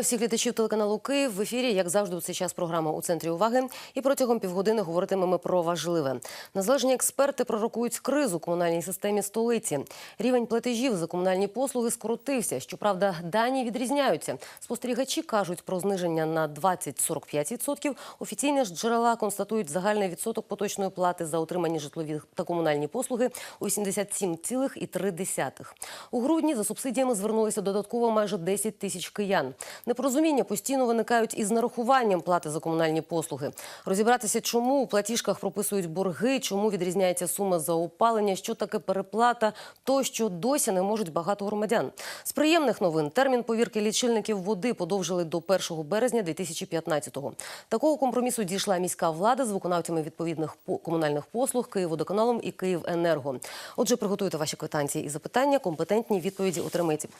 Вітаю всіх глядачів телеканалу Київ. В ефірі, як завжди, у цей час програма у центрі уваги. І протягом півгодини говоритимемо про важливе. Незалежні експерти пророкують кризу у комунальній системі столиці. Рівень платежів за комунальні послуги скоротився. Щоправда, дані відрізняються. Спостерігачі кажуть про зниження на 20-45%. Офіційні ж джерела констатують загальний відсоток поточної плати за отримані житлові та комунальні послуги у 87,3%. У грудні за субсидіями звернулися додатково майже 10 тисяч киян. Непорозуміння постійно виникають із нарахуванням плати за комунальні послуги. Розібратися, чому у платіжках прописують борги, чому відрізняється сума за опалення, що таке переплата, тощо досі не можуть багато громадян. З приємних новин термін повірки лічильників води подовжили до 1 березня 2015-го. Такого компромісу дійшла міська влада з виконавцями відповідних по- комунальних послуг Київводоканалом і Київенерго. Отже, приготуйте ваші квитанції і запитання. Компетентні відповіді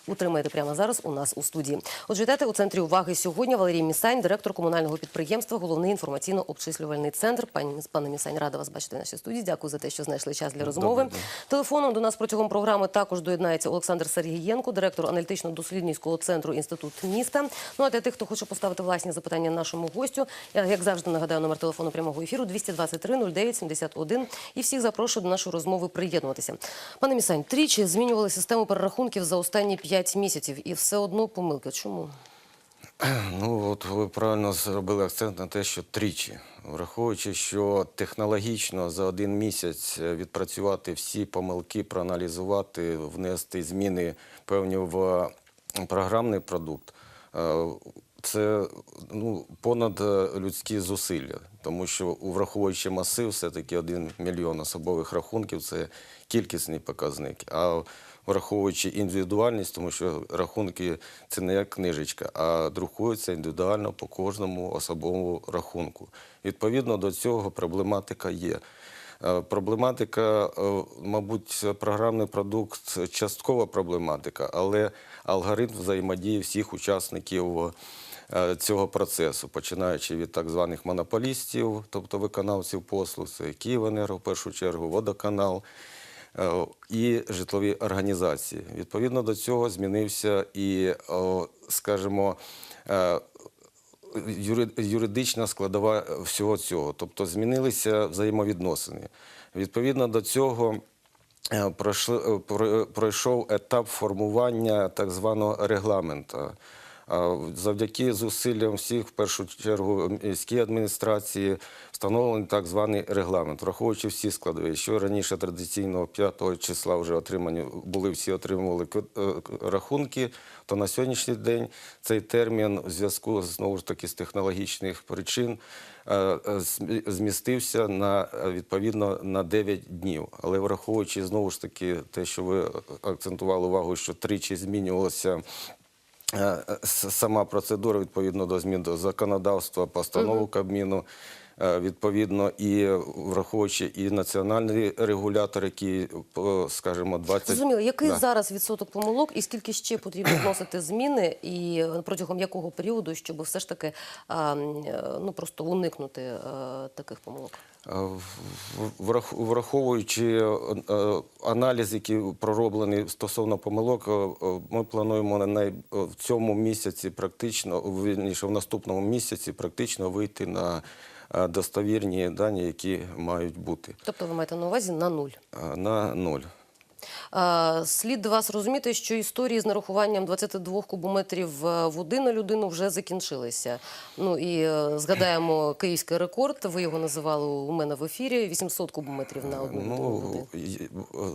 отримаєте прямо зараз у нас у студії. Отже, вітайте у центрі уваги сьогодні. Валерій Місань, директор комунального підприємства, головний інформаційно-обчислювальний центр. Пані пане Місань, рада вас бачити в нашій студії. Дякую за те, що знайшли час для розмови. Телефоном до нас протягом програми також доєднається Олександр Сергієнко, директор аналітично-дослідницького центру інститут міста. Ну а для тих, хто хоче поставити власні запитання нашому гостю, я як завжди нагадаю номер телефону прямого ефіру 223 09 71 і всіх запрошую до нашої розмови приєднуватися. Пане Місань, тричі змінювали систему перерахунків за останні 5 місяців, і все одно помилки. Чому? Ну от ви правильно зробили акцент на те, що тричі, враховуючи, що технологічно за один місяць е, відпрацювати всі помилки, проаналізувати, внести зміни певні в програмний продукт. е, Це ну, понад е, людські зусилля, тому що враховуючи масив, все-таки один мільйон особових рахунків це кількісний показник. А враховуючи індивідуальність, тому що рахунки це не як книжечка, а друкуються індивідуально по кожному особовому рахунку. Відповідно до цього проблематика є. Е, Проблематика, е, мабуть, програмний продукт часткова проблематика, але алгоритм взаємодії всіх учасників е, цього процесу, починаючи від так званих монополістів, тобто виконавців послуг, це Київенерго в першу чергу, водоканал і житлові організації. Відповідно до цього змінився і, скажімо, е, юридична складова всього цього. Тобто змінилися взаємовідносини. Відповідно до цього е, е, пройшов етап формування так званого регламента. Завдяки зусиллям всіх, в першу чергу, міській адміністрації, встановлений так званий регламент, враховуючи всі складові, що раніше традиційно 5 числа вже отримані були всі отримували е, рахунки, то на сьогоднішній день цей термін в зв'язку знову ж таки з технологічних причин е, е, змістився на відповідно на 9 днів. Але враховуючи знову ж таки те, що ви акцентували увагу, що тричі змінювалося. Е, с- Сама процедура відповідно до змін до законодавства, постанову Кабміну, е, відповідно, і враховуючи і національний регулятор, який, скажімо, 20... Зрозуміло, який Да. зараз відсоток помилок і скільки ще потрібно вносити зміни, і протягом якого періоду, щоб все ж таки е, ну просто уникнути е, таких помилок? Е, Враховуючи е, е, аналіз, який пророблений стосовно помилок, ми плануємо на в цьому місяці практично, вірніше, в наступному місяці практично вийти на достовірні дані, які мають бути Тобто ви маєте на увазі на нуль. на нуль. Е, Слід вас розуміти, що історії з нарахуванням 22 кубометрів е, води на людину вже закінчилися. Ну і е, згадаємо київський рекорд. Ви його називали у мене в ефірі 800 кубометрів на одну Ну,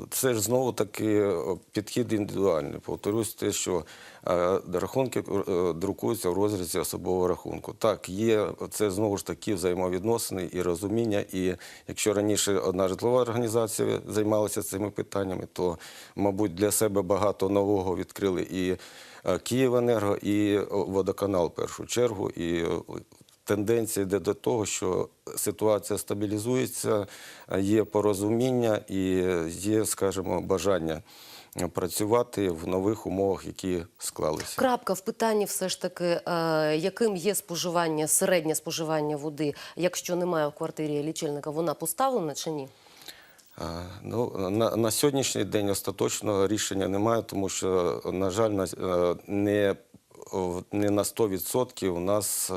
це ж знову таки підхід індивідуальний. Повторюсь, те, що рахунки е, друкуються в розрізі особового рахунку. Так, є це знову ж таки взаємовідносини і розуміння. І якщо раніше одна житлова організація займалася цими питаннями, то, мабуть, для себе багато нового відкрили і е, Київенерго, і е, водоканал в першу чергу. І е, тенденція йде до того, що ситуація стабілізується, є порозуміння і є, скажімо, бажання працювати в нових умовах, які склалися. Крапка в питанні все ж таки, е, яким є споживання, середнє споживання води, якщо немає в квартирі лічильника, вона поставлена чи ні? Ну, на, на сьогоднішній день остаточного рішення немає, тому що, на жаль, на- е, не не на 100% у нас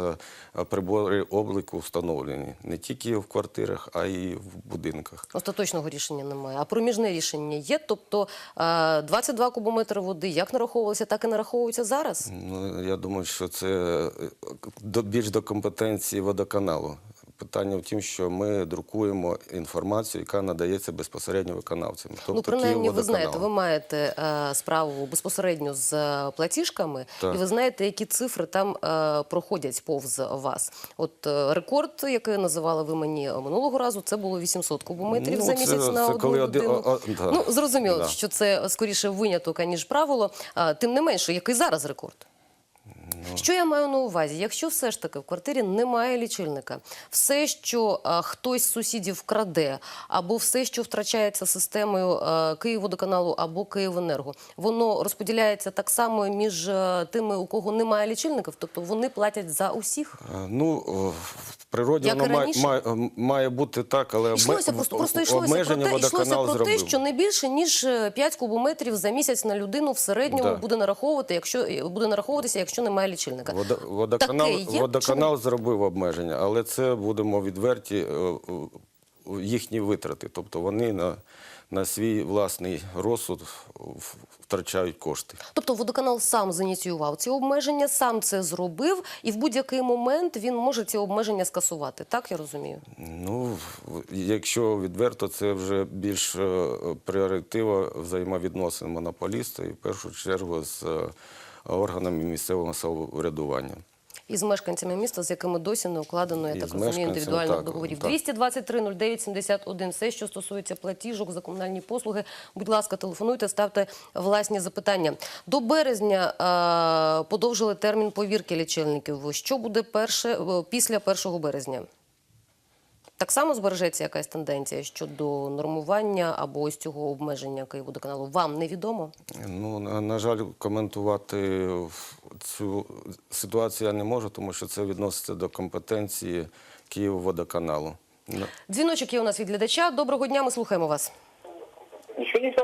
е, прибори обліку встановлені не тільки в квартирах, а й в будинках. Остаточного рішення немає. А проміжне рішення є. Тобто е, 22 кубометри води як нараховувалося, так і нараховуються зараз. Ну, я думаю, що це е, до, більш до компетенції водоканалу. Питання в тім, що ми друкуємо інформацію, яка надається безпосередньо виконавцям. Тобто ну, принаймні, ви знаєте, ви маєте е, справу безпосередньо з е, платіжками, Так. і ви знаєте, які цифри там е, проходять повз вас. От е, рекорд, який називали ви мені минулого разу, це було 800 кубометрів Ну, за це- місяць на це одну людину. о- о, да. Ну зрозуміло, Да. що це скоріше виняток аніж правило. А, тим не менше, який зараз рекорд? Що я маю на увазі? Якщо все ж таки в квартирі немає лічильника, все, що а, хтось з сусідів краде, або все, що втрачається системою а, Київводоканалу або Київенерго, воно розподіляється так само між а, тими, у кого немає лічильників, тобто вони платять за усіх. Е, Ну, в природі Як воно має, має, має бути так, але Йшлося обме- просто, просто йшлося про обмеження те, йшлося про те, що не більше ніж е, 5 кубометрів за місяць на людину в середньому Да. буде нараховувати, якщо е, буде нараховуватися, якщо немає лічильника. Водо- Водоканал, Таке є? водоканал зробив обмеження, але це будемо відверті е, е, їхні витрати. Тобто вони на, на свій власний розсуд втрачають кошти. Тобто водоканал сам зініціював ці обмеження, сам це зробив, і в будь-який момент він може ці обмеження скасувати. Так я розумію. Ну, якщо відверто, це вже більш е, пріоритива взаємовідносин монополіста і в першу чергу з органами місцевого самоврядування. І з мешканцями міста, з якими досі не укладено, я так розумію, індивідуальних так, договорів. так. 223 09 71. Все, що стосується платіжок за комунальні послуги. Будь ласка, телефонуйте, ставте власні запитання. До березня е, подовжили термін повірки лічильників. Що буде перше е, після 1 березня? Так само збережеться якась тенденція щодо нормування або ось цього обмеження Київводоканалу? Вам невідомо? Ну, на, на жаль, коментувати цю ситуацію я не можу, тому що це відноситься до компетенції Київводоканалу. Дзвіночок є у нас від глядача. Доброго дня, ми слухаємо вас. Еще не.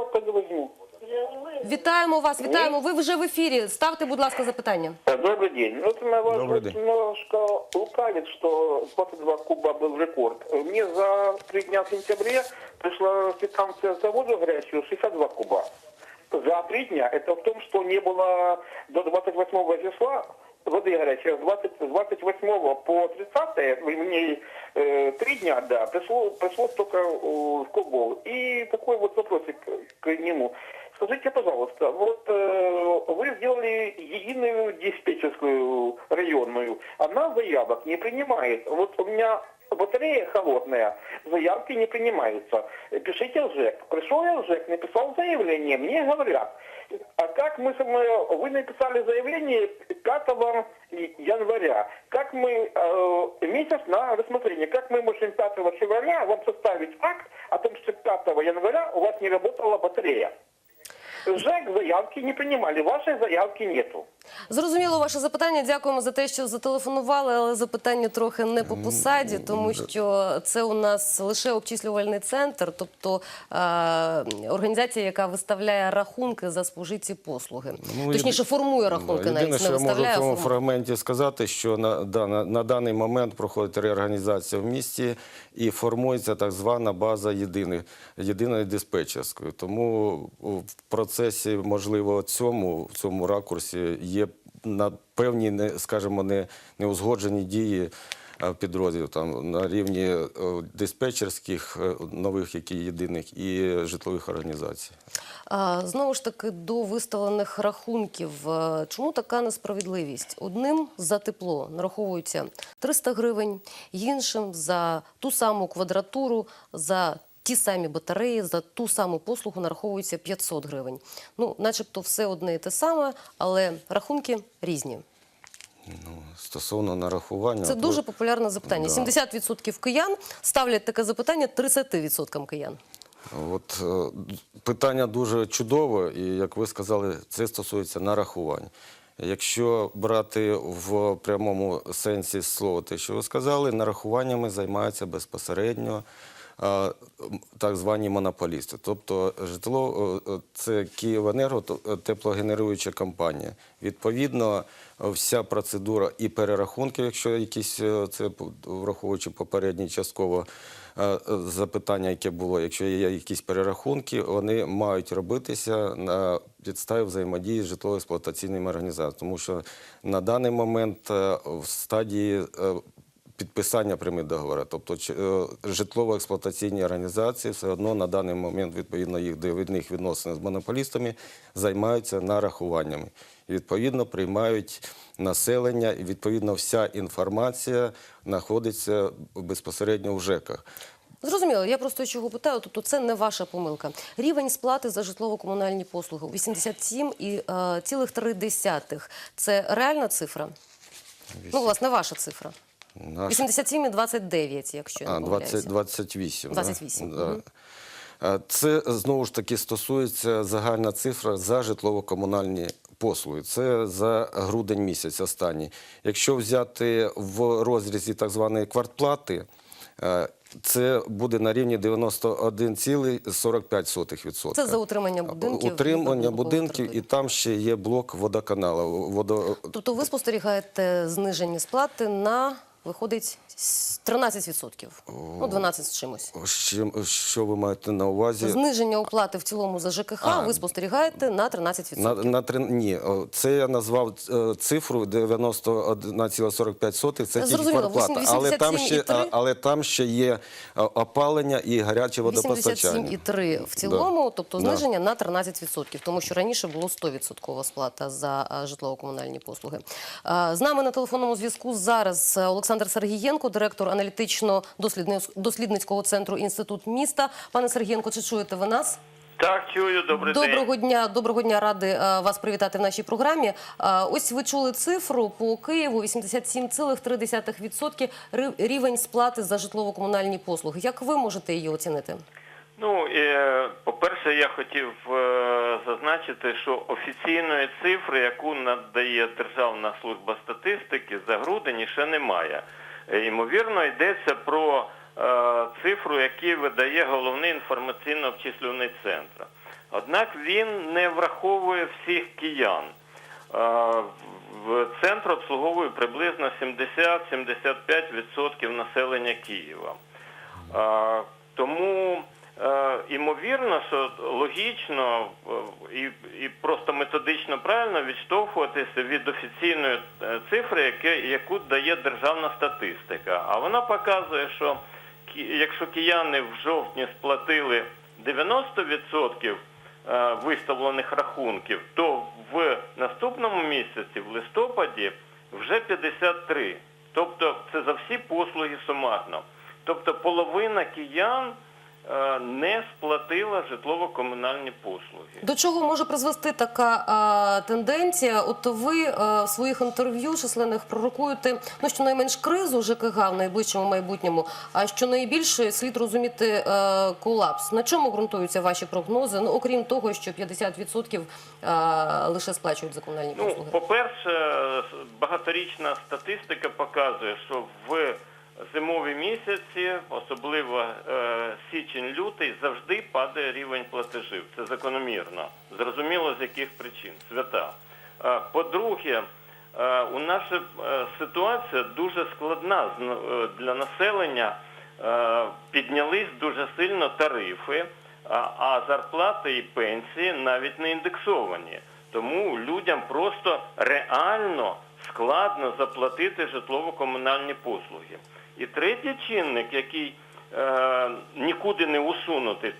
Вітаємо вас, вітаємо. Ви вже в ефірі. Ставте, будь ласка, запитання. Э, Добрый день. Ну, это на вас Добрый вот день. немножко лукавит, что 22 куба был рекорд. Э, Мне за три дня в сентябре пришла квитанция с завода горячую 62 куба. За три дня. Это в том, что не было до 28 числа воды горячей. С 20 с 28 по 30 в ней э, три дня, да, пришло, пришло столько э, кубов. И такой вот вопросик к нему. Скажите, пожалуйста, вот э, вы сделали единую диспетчерскую районную. Она заявок не принимает. Вот у меня батарея холодная, заявки не принимаются. Пишите ЖЭК. Пришел я в ЖЭК, написал заявление, мне говорят, а как мы, вы написали заявление 5 января, как мы, э, месяц на рассмотрение, как мы можем 5 февраля вам составить акт о том, что 5 января у вас не работала батарея? ЖЭК заявки не принимали, вашей заявки нету. Зрозуміло ваше запитання. Дякуємо за те, що зателефонували, але запитання трохи не по посаді, тому що це у нас лише обчислювальний центр, тобто е, організація, яка виставляє рахунки за спожиті послуги. Ну, Точніше, формує рахунки, навіть Єдине, не що я можу в цьому фрагменті сказати, що на, да, на, на даний момент проходить реорганізація в місті і формується так звана база єдиної, єдиної диспетчерської. Тому в процесі, можливо, цьому, в цьому ракурсі є на певні, скажімо, не, неузгоджені дії е, підрозділів там на рівні е, диспетчерських е, нових, які єдиних, і житлових організацій. Знову ж таки, до виставлених рахунків. Чому така несправедливість? Одним за тепло нараховується 300 гривень, іншим за ту саму квадратуру, за ті самі батареї, за ту саму послугу нараховується 500 гривень. Ну, начебто все одне і те саме, але рахунки різні. Ну, Стосовно нарахування, Це дуже популярне запитання. Да. 70% киян ставлять таке запитання 30% киян. От е, питання дуже чудове, і як ви сказали, це стосується нарахувань. Якщо брати в прямому сенсі слова те, що ви сказали, нарахуваннями займаються безпосередньо так звані монополісти. Тобто житло е, е, це Київенерго, е, теплогенеруюча компанія. Відповідно, е, вся процедура і перерахунки, якщо якісь е, це враховуючи попередні частково е, е, запитання, яке було, якщо є якісь перерахунки, вони мають робитися на підставі взаємодії з житлово-експлуатаційними організаціями, тому що на даний момент е, в стадії е, підписання прямих договорів. Тобто е, житлово-експлуатаційні організації все одно на даний момент, відповідно їх довідних відносин з монополістами, займаються нарахуваннями. І, відповідно, приймають населення, і відповідно вся інформація знаходиться безпосередньо в ЖЕКах. Зрозуміло, я просто чого питаю, тобто це не ваша помилка. Рівень сплати за житлово-комунальні послуги 87,3. Це реальна цифра? Ну, власне, ваша цифра. Наш... 87,29, якщо я не А, помиляюся. 20, 28. 28, Да. Це знову ж таки стосується загальна цифра за житлово-комунальні послуги. Це за грудень місяць останній. Якщо взяти в розрізі так званої квартплати, е, це буде на рівні 91,45%. Це за утримання будинків. Утримання будинків, і там ще є блок водоканалу. Водо... Тобто ви спостерігаєте зниження сплати на, виходить, с- 13%. Ну, 12 з чимось. Що, що ви маєте на увазі? Зниження оплати в цілому за ЖКХ А. ви спостерігаєте на 13%. На, на три ні, о, це я назвав е, цифру 91,45, це тільки Зрозуміло, квартплата. Але там ще 87,3. а- але там ще є е, опалення і гаряче водопостачання. 87,3 в цілому, тобто Да. зниження на 13%, тому що раніше було 100% сплата за а, житлово-комунальні послуги. А, З нами на телефонному зв'язку зараз е, Олександр Сергієнко, директор аналітично-дослідницького центру Інститут міста. Пане Сергієнко, чи чуєте ви нас? Так, чую, добрий день. Доброго дня, доброго дня, ради е, вас привітати в нашій програмі. Е, Ось ви чули цифру по Києву 87,3% ри- рівень сплати за житлово-комунальні послуги. Як ви можете її оцінити? Ну, по-перше, я хотів е, зазначити, що офіційної цифри, яку надає Державна служба статистики, за грудень ще немає. Е, Ймовірно, йдеться про е, цифру, яку видає головний інформаційно-обчислювальний центр. Однак він не враховує всіх киян. Центр обслуговує приблизно 70-75% населення Києва. Тому імовірно, що логічно е, і, і просто методично правильно відштовхуватися від офіційної е, цифри, яку дає державна статистика. А вона показує, що якщо кияни в жовтні сплатили 90% е, виставлених рахунків, то в наступному місяці, в листопаді, вже 53. Тобто це за всі послуги сумарно. Тобто половина киян е, не сплатила житлово-комунальні послуги. До чого може призвести така а, тенденція? От ви а, в своїх інтерв'ю численних пророкуєте ну щонайменш кризу ЖКГ в найближчому майбутньому, а що найбільше слід розуміти а, колапс. На чому ґрунтуються ваші прогнози? Ну окрім того, що 50% а, лише сплачують за комунальні Ну, послуги. по-перше, багаторічна статистика показує, що в зимові місяці, особливо е, січень-лютий, завжди падає рівень платежів. Це закономірно. Зрозуміло, з яких причин. Свята. Е, по-друге, е, у нас е, ситуація дуже складна для населення. Піднялись дуже сильно тарифи, а зарплати і пенсії навіть не індексовані. Тому людям просто реально складно заплатити житлово-комунальні послуги. І третій чинник, який е, нікуди не усунути,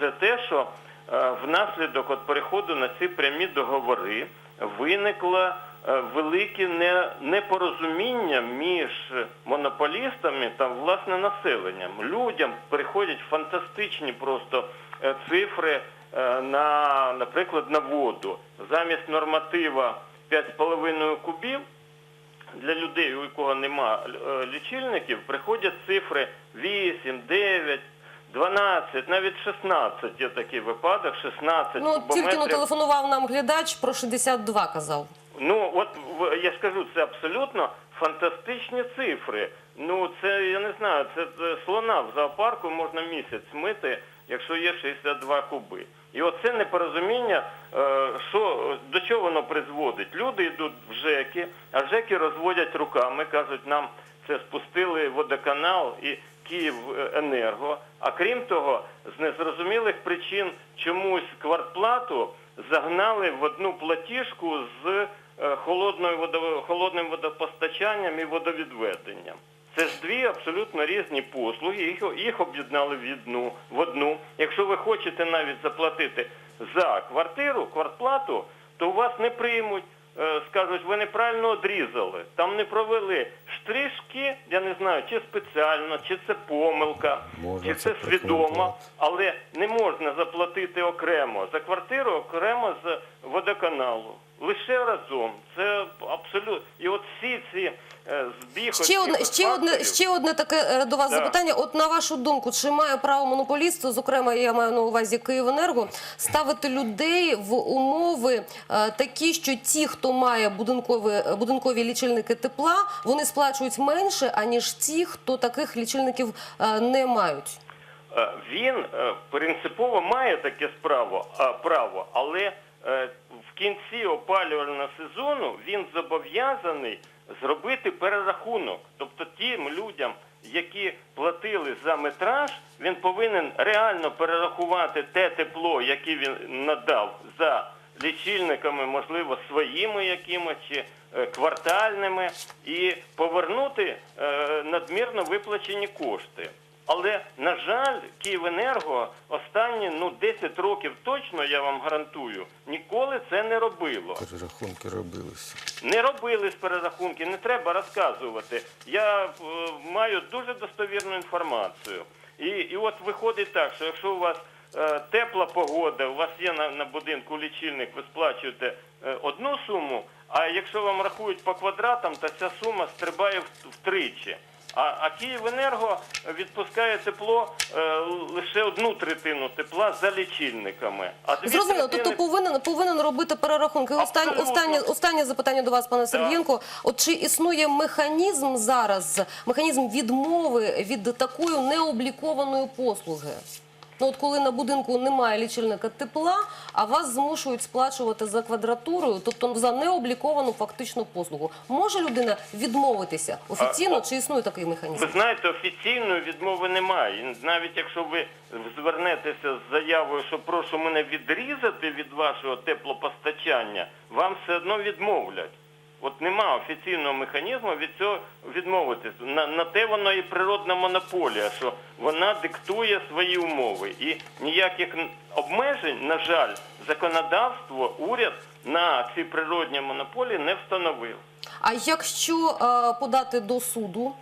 це те, що е, внаслідок от переходу на ці прямі договори виникло е, велике не, непорозуміння між монополістами та власне населенням. Людям приходять фантастичні просто е, цифри е, на, наприклад, на воду. Замість норматива 5,5 кубів для людей, у якого нема е, лічильників, приходять цифри 8, 9, 12, навіть 16 є такий випадок, 16 Ну тільки кубометрів. телефонував нам глядач про 62 казав. Ну, от в- я ж кажу, це абсолютно фантастичні цифри. Ну, це я не знаю, це, це слона в зоопарку можна місяць мити, якщо є 62 куби. І оце непорозуміння, е, що, до чого воно призводить. Люди йдуть в ЖЕКи, а ЖЕКи розводять руками, кажуть, нам це спустили водоканал і Київенерго. А крім того, з незрозумілих причин чомусь квартплату загнали в одну платіжку з е, холодним водопостачанням і водовідведенням. Це ж дві абсолютно різні послуги, їх, їх об'єднали в одну, в одну. Якщо ви хочете навіть заплатити за квартиру, квартплату, то у вас не приймуть. Е, Скажуть, ви неправильно одрізали, там не провели штришки, я не знаю, чи спеціально, чи це помилка, Може, чи це свідомо, але не можна заплатити окремо за квартиру, окремо з водоканалу. Лише разом. Це абсолютно. І от всі ці збіг Ще одне, ще одне, ще одне таке е, до вас Да. запитання. От на вашу думку, чи має право монополіст, зокрема, я маю на увазі Київенерго, ставити людей в умови е, такі, що ті, хто має будинкові, будинкові лічильники тепла, вони сплачують менше, аніж ті, хто таких лічильників е, не мають. Е, Він е, принципово має таке справо, право, але е, в кінці опалювального сезону він зобов'язаний зробити перерахунок. Тобто тим людям, які платили за метраж, він повинен реально перерахувати те тепло, яке він надав за лічильниками, можливо, своїми якимось чи е, квартальними, і повернути е, надмірно виплачені кошти. Але, на жаль, Київенерго останні ну, 10 років точно, я вам гарантую, ніколи це не робило. Перерахунки робилися. Не робили з перерахунки, не треба розказувати. Я е, маю дуже достовірну інформацію. І, і от виходить так, що якщо у вас е, тепла погода, у вас є на, на будинку лічильник, ви сплачуєте е, одну суму, а якщо вам рахують по квадратам, то ця сума стрибає втричі. А, а Київенерго відпускає тепло е, лише одну третину тепла за лічильниками. А дві Зрозуміло, третини- тобто повинен повинен робити перерахунки. Останнє, Абсолютно. останнє, останнє запитання до вас, пане Сергієнко. От чи існує механізм зараз, механізм відмови від такої необлікованої послуги? Ну, от коли на будинку немає лічильника тепла, а вас змушують сплачувати за квадратурою, тобто за необліковану фактично послугу. Може людина відмовитися офіційно, чи існує такий механізм? Ви знаєте, офіційної відмови немає. І Навіть якщо ви звернетеся з заявою, що прошу мене відрізати від вашого теплопостачання, вам все одно відмовлять. От нема офіційного механізму від цього відмовитись. На, на те воно і природна монополія, що вона диктує свої умови. І ніяких обмежень, на жаль, законодавство, уряд на ці природні монополії не встановив. А якщо е, подати до суду?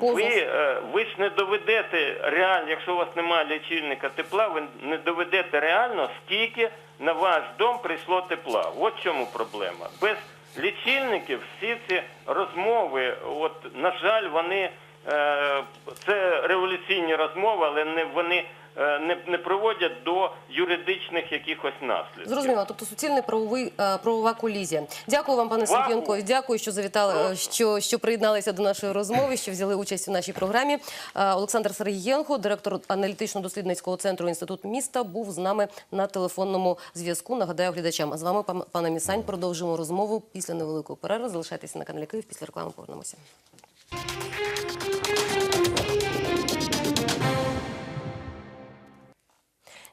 Ви, е, ви ж не доведете реально, якщо у вас немає лічильника тепла, ви не доведете реально, скільки на ваш дом прийшло тепла. От чому проблема. Без лічильників всі ці розмови, от, на жаль, вони е, це революційні розмови, але не вони не, не приводять до юридичних якихось наслідків. Зрозуміло, тобто суцільна правовий е, правова колізія. Дякую вам, пане. Сергієнко. Дякую, що завітали, е, що, що приєдналися до нашої розмови, що взяли участь у нашій програмі. Е, Олександр Сергієнко, директор аналітично-дослідницького центру інститут міста, був з нами на телефонному зв'язку. Нагадаю глядачам. А з вами, пан- пане Місань, продовжимо розмову після невеликої перерви. Залишайтеся на каналі Київ. Після реклами повернемося.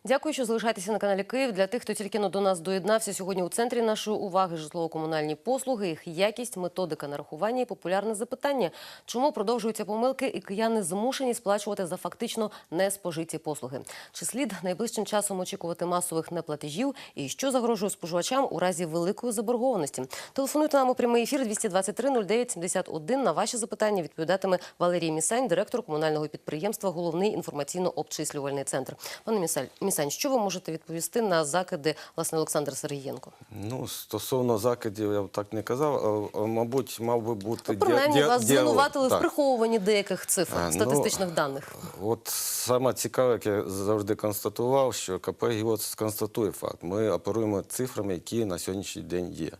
Дякую, що залишаєтеся на каналі Київ. Для тих, хто тільки до нас доєднався сьогодні у центрі нашої уваги житлово-комунальні послуги, їх якість, методика нарахування і популярне запитання. Чому продовжуються помилки і кияни змушені сплачувати за фактично неспожиті послуги? Чи слід найближчим часом очікувати масових неплатежів? І що загрожує споживачам у разі великої заборгованості? Телефонуйте нам у прямий ефір 223 09 71. На ваші запитання відповідатиме Валерій Місань, директор комунального підприємства, головний інформаційно-обчислювальний центр. Пане Місаль, Місань, що ви можете відповісти на закиди власне Олександра Сергієнко? Ну, стосовно закидів, я б так не казав. а, Мабуть, мав би бути Ну, принаймні ді- вас звинуватили в приховуванні деяких цифр, А, ну, статистичних даних. От саме цікаве, як я завжди констатував, що КП «Гіот» констатує факт. Ми оперуємо цифрами, які на сьогоднішній день є.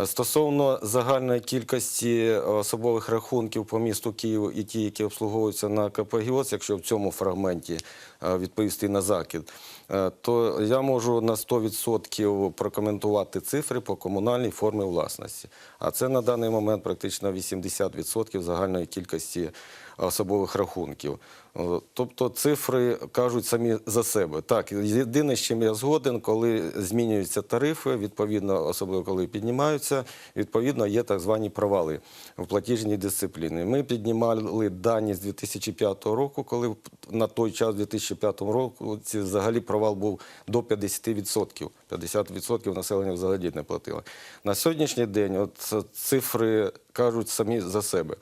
Е, Стосовно загальної кількості особових рахунків по місту Києву і ті, які обслуговуються на КПГІОС, якщо в цьому фрагменті е, відповісти на закид, е, то я можу на 100% прокоментувати цифри по комунальній формі власності. А це на даний момент практично 80% загальної кількості особових рахунків. Е, Тобто цифри кажуть самі за себе. Так, єдине, з чим я згоден, коли змінюються тарифи, відповідно, особливо коли піднімаються, відповідно є так звані провали в платіжній дисципліні. Ми піднімали дані з 2005 року, коли на той час, в 2005 року, ці взагалі провал був до 50%. 50% населення взагалі не платило. На сьогоднішній день от цифри кажуть самі за себе.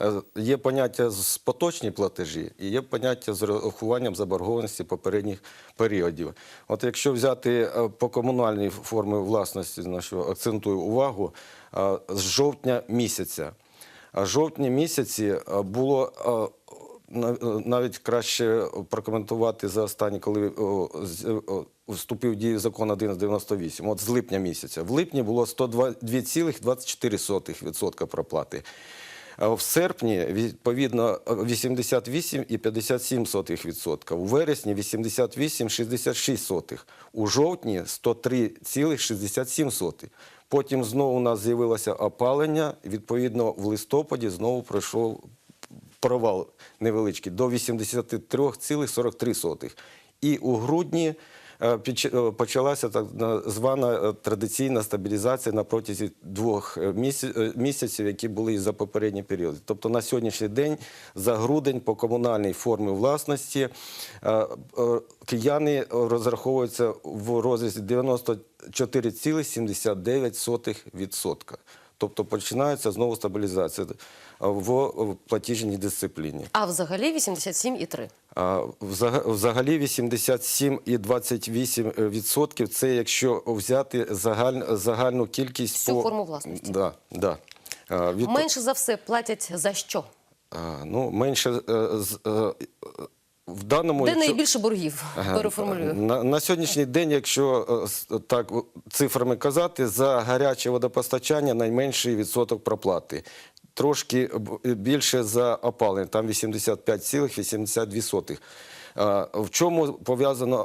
Е, Є поняття з поточні платежі і є поняття з рахуванням заборгованості попередніх періодів. От якщо взяти е, по комунальній формі власності, на що акцентую увагу, е, з жовтня місяця. А жовтні місяці було на- навіть краще прокоментувати за останні, коли вступив в дію закон 1198, от з липня місяця. В липні було 102,24% проплати. В серпні відповідно 88,57%, у вересні 88,66%, у жовтні 103,67%. Потім знову у нас з'явилося опалення, відповідно в листопаді знову пройшов провал невеличкий до 83,43. І у грудні почалася так на- звана е, традиційна стабілізація на протязі двох е, е, місяців, які були і за попередні періоди. Тобто на сьогоднішній день за грудень по комунальній формі власності е, е, кияни розраховуються в розрізі 94,79%. Тобто починається знову стабілізація е, в в платіжній дисципліні. А взагалі 87,3. А взага- Взагалі 87,28% – це якщо взяти загаль, загальну кількість Всю по... форму власності. Да, да. Від- Менше за все платять за що? ну, менше е, е, в даному... Де якщо- найбільше боргів? Переформулюю. На, на сьогоднішній день, якщо е, так цифрами казати, за гаряче водопостачання найменший відсоток проплати. Трошки більше за опалення, там 85,82. А, В чому пов'язано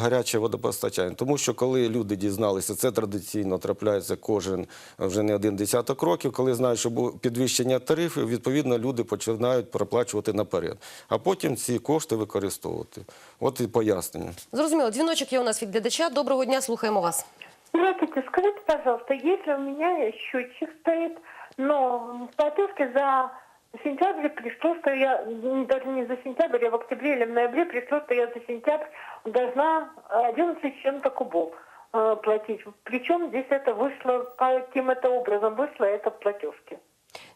гаряче водопостачання? Тому що коли люди дізналися, це традиційно трапляється кожен е, вже не один десяток років, коли знають, що було підвищення тарифів, відповідно люди починають проплачувати наперед, а потім ці кошти використовувати. От і пояснення. Зрозуміло, дзвіночок є у нас від глядача. Доброго дня, слухаємо вас. Здравствуйте, скажите, пожалуйста, если у меня счетчик стоит, но в платежке за сентябрь пришло, что я, м, даже не за сентябрь, а в октябре или в ноябре пришло, что я за сентябрь должна 11 с чем-то кубов э, платить. Причем здесь это вышло, каким это образом вышло это в платежке.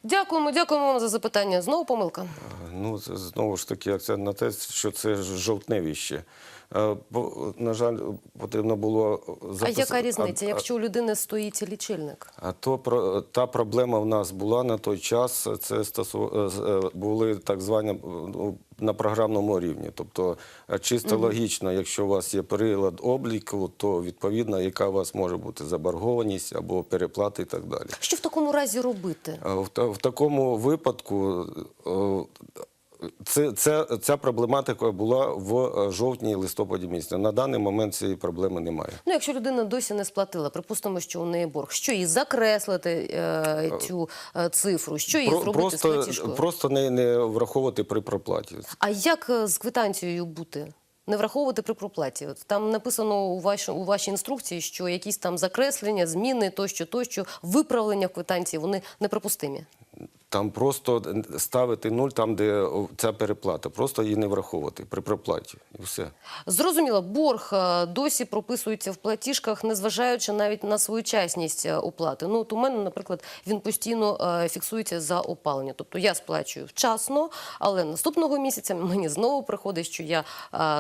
Дякуємо, дякуємо вам за запитання. Знову помилка. Ну, це знову ж таки акцент на те, що це ж жовтневі ще. Е, На жаль, потрібно було А яка різниця, а- якщо у людини стоїть лічильник? А то про та проблема в нас була на той час. Це стосу е, е, були так звані ну, на програмному рівні. Тобто, чисто логічно, якщо у вас є прилад обліку, то відповідно, яка у вас може бути заборгованість або переплати і так далі. Що в такому разі робити? В, в такому випадку це, це, ця проблематика була в е, жовтні листопаді місяці. На даний момент цієї проблеми немає. Ну, якщо людина досі не сплатила, припустимо, що у неї борг, що їй закреслити е, цю е, цифру, що їй Про- зробити з просто платіжкою? просто не, не враховувати при проплаті. А як е, з квитанцією бути? Не враховувати при проплаті. От там написано у, ваш, у вашій інструкції, що якісь там закреслення, зміни тощо, тощо, виправлення в квитанції вони неприпустимі. Там просто ставити нуль там, де ця переплата, просто її не враховувати при проплаті. І все. Зрозуміло, борг е, досі прописується в платіжках, незважаючи навіть на своєчасність е, оплати. Ну, от у мене, наприклад, він постійно е, фіксується за опалення. Тобто я сплачую вчасно, але наступного місяця мені знову приходить, що я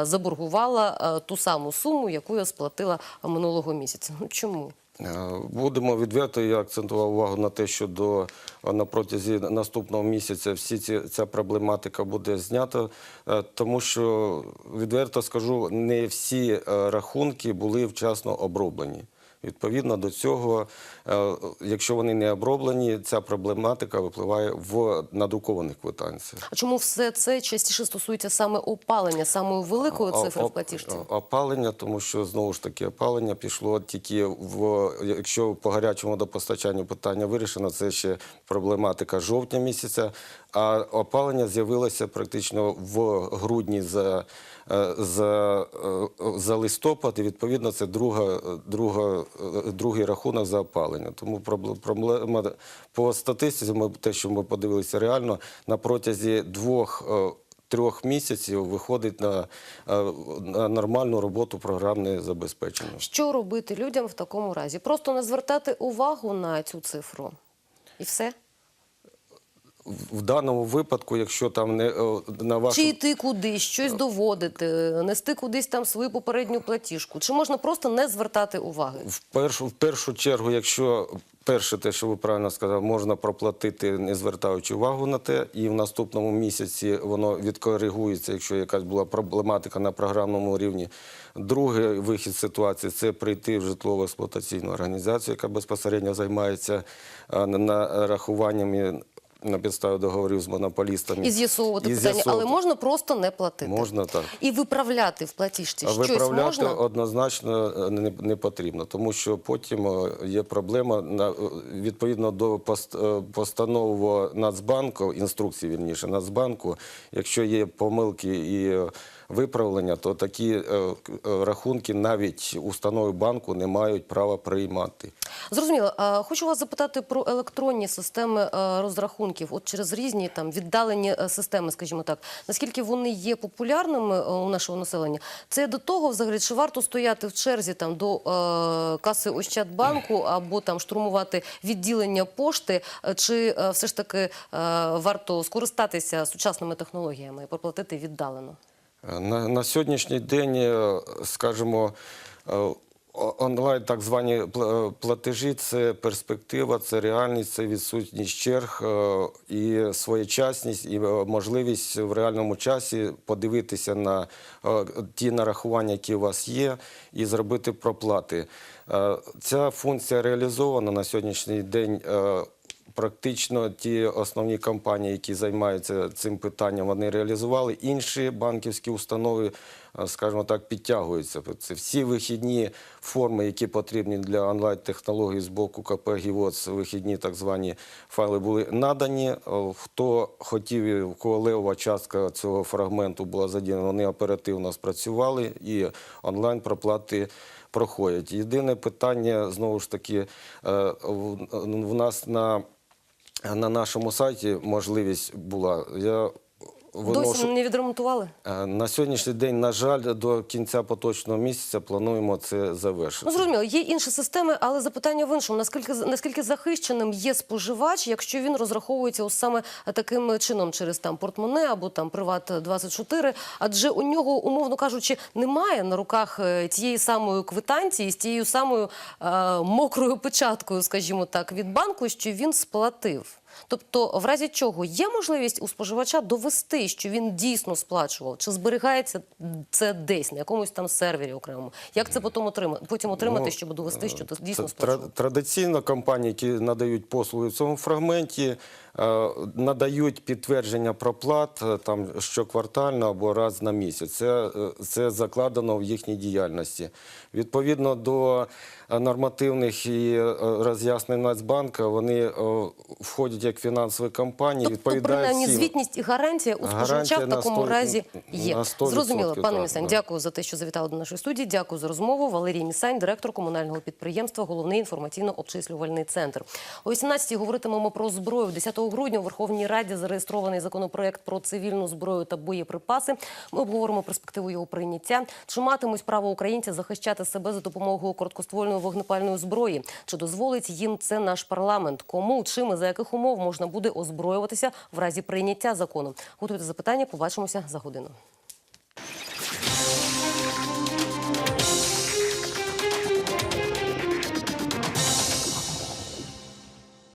заборгувала ту саму суму, яку я сплатила минулого місяця. Ну чому? Е, Будемо відверто. Я акцентував увагу на те, що до е, на протязі наступного місяця всі ці ця проблематика буде знята, е, тому що відверто скажу, не всі рахунки були вчасно оброблені. Відповідно до цього, е, якщо вони не оброблені, ця проблематика випливає в надрукованих квитанціях. А чому все це частіше стосується саме опалення, самої великої цифри в платіжці? Опалення, тому що знову ж таки опалення пішло тільки в якщо по гарячому водопостачанню питання вирішено, це ще проблематика жовтня місяця. А опалення з'явилося практично в грудні за, е, за, е, за листопад, і відповідно це друга, друга, е, другий рахунок за опалення. Тому пробле- проблема по статистиці, ми те, що ми подивилися реально, на протязі двох. трьох місяців виходить на, на нормальну роботу програмне забезпечення. Що робити людям в такому разі? Просто не звертати увагу на цю цифру. І все? В- даному випадку, якщо там не е, на вашу... Чи йти кудись, щось доводити, нести кудись там свою попередню платіжку? Чи можна просто не звертати уваги? В першу, в першу чергу, якщо перше, те, що ви правильно сказали, можна проплатити, не звертаючи увагу на те, і в наступному місяці воно відкоригується, якщо якась була проблематика на програмному рівні. Другий вихід ситуації це прийти в житлово експлуатаційну організацію, яка безпосередньо займається е, на- нарахуваннями на підставі договорів з монополістами. І з'ясовувати питання, але можна просто не платити. Можна так. І виправляти в платіжці щось виправляти можна? однозначно е, не, не потрібно, тому що потім е, є проблема на е, відповідно до пост- Нацбанку, інструкції вірніше Нацбанку. Якщо є помилки і виправлення, то такі е, е, рахунки навіть установи банку не мають права приймати. Зрозуміло. А, Хочу вас запитати про електронні системи е, розрахунків. От через різні там віддалені системи, скажімо так. Наскільки вони є популярними у нашого населення? Це до того, взагалі, чи варто стояти в черзі там до каси Ощадбанку або там штурмувати відділення пошти, чи все ж таки варто скористатися сучасними технологіями і проплатити віддалено? На, на сьогоднішній день, е, скажімо, е, онлайн так звані е, платежі це перспектива, це реальність, це відсутність черг і своєчасність, і можливість в реальному часі подивитися на ті нарахування, які у вас є, і зробити проплати. Ця функція реалізована на сьогоднішній день. Практично ті основні компанії, які займаються цим питанням, вони реалізували. Інші банківські установи, е, скажімо так, підтягуються. Це всі вихідні форми, які потрібні для онлайн-технологій з боку КП «Гівоц», вихідні так звані файли були надані. Е, Хто хотів, у кого левова частка цього фрагменту була задіяна, вони оперативно спрацювали і онлайн проплати проходять. Єдине питання знову ж таки е, в в нас на, на нашому сайті можливість була. Я Досі не відремонтували? Е, на сьогоднішній день, на жаль, до кінця поточного місяця плануємо це завершити. Ну, зрозуміло, є інші системи, але запитання в іншому. Наскільки, наскільки захищеним є споживач, якщо він розраховується ось саме таким чином через там портмоне або там Приват-24, адже у нього, умовно кажучи, немає на руках е, тієї самої квитанції з тією самою е, мокрою печаткою, скажімо так, від банку, що він сплатив. Тобто, в разі чого є можливість у споживача довести, що він дійсно сплачував, чи зберігається це десь на якомусь там сервері окремому? Як це потім отримати, потім отримати, Ну, щоб довести, що ти дійсно сплачував? Традиційно компанії, які надають послуги в цьому фрагменті, е, надають підтвердження проплат е, там щоквартально або раз на місяць. Це, е, це закладено в їхній діяльності. Відповідно до е, нормативних і е, роз'яснень Нацбанка, вони е, входять як фінансові компанії, Тобто, відповідають принаймні, всім. звітність і гарантія у споживача в такому 100 разі є. Зрозуміло, пане Місань, дякую за те, що завітали до нашої студії. Дякую за розмову. Валерій Місань, директор комунального підприємства, головний інформаційно-обчислювальний центр. О 18-й говоритимемо про зброю. 10 грудня у Верховній Раді зареєстрований законопроект про цивільну зброю та боєприпаси. Ми обговоримо перспективу його прийняття. Чи матимуть право українців захищати себе за допомогою короткоствольної вогнепальної зброї? Чи дозволить їм це наш парламент? Кому, чим і за яких умов можна буде озброюватися в разі прийняття закону? Готуйте запитання. Побачимося за годину.